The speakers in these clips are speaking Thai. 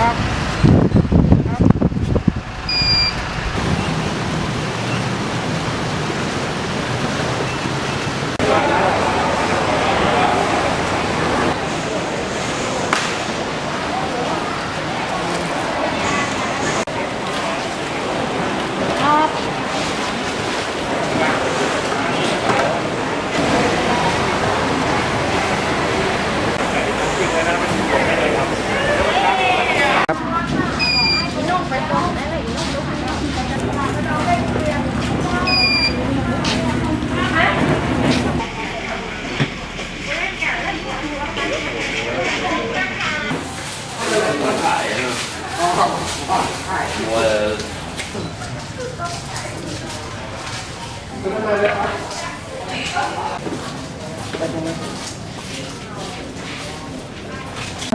ครับ ต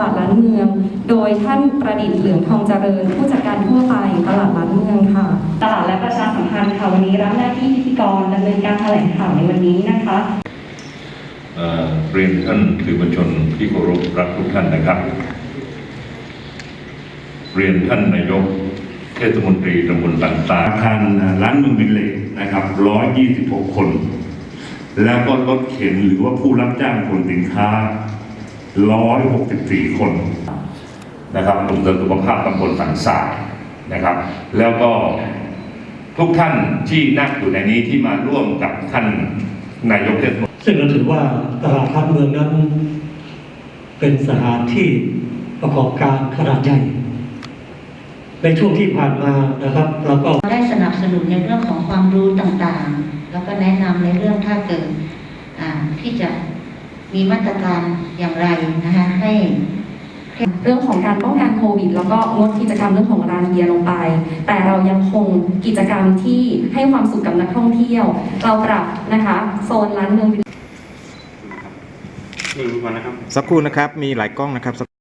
ลาดล้านเมือง โดยท่านประดิษฐ์เหลืองทองเจริญ ผู้จัดการทั่วไปตลาดล้านเมืองค่ะ ตลาดและประชาสัมพันธ์ค่ะวันนี้รับหน้าที่พิธีกรดำเนินการแถลงข่าวในวันนี้นะคะ เรียนท่านสื่อมวลชนที่เคารพรักทุกท่านนะครับ เรียนท่านนายกเทศมนตรีตำบลต่างอาคารร้านเมืองบินเลกนะครับ 126 คน แล้วก็รถเข็นหรือว่าผู้รับจ้างขนสินค้า 164 คนนะครับส่งเสริมสุขภาพตำบลสันทรายนะครับ แล้วก็ทุกท่านที่นั่งอยู่ในนี้ที่มาร่วมกับท่านนายกเทศมนตรี ซึ่งเราถือว่าตลาดพันเมืองนั้น เป็นสถานที่ประกอบการขนาดใหญ่ ในช่วงที่ผ่านมานะครับเราก็ได้สนับสนุนในเรื่องของความรู้ต่างๆ แล้วก็แนะนำในเรื่องถ้าเกิดที่จะมีมาตรการอย่างไรนะคะให้เรื่องของการป้องกันโควิด แล้วก็งดกิจกรรมเรื่องของร้านเบียร์ลงไป แต่เรายังคงกิจกรรมที่ให้ความสุขกับนักท่องเที่ยว เราปรับนะคะ โซนร้านเมือง สักครู่นะครับ มีหลายกล้องนะครับ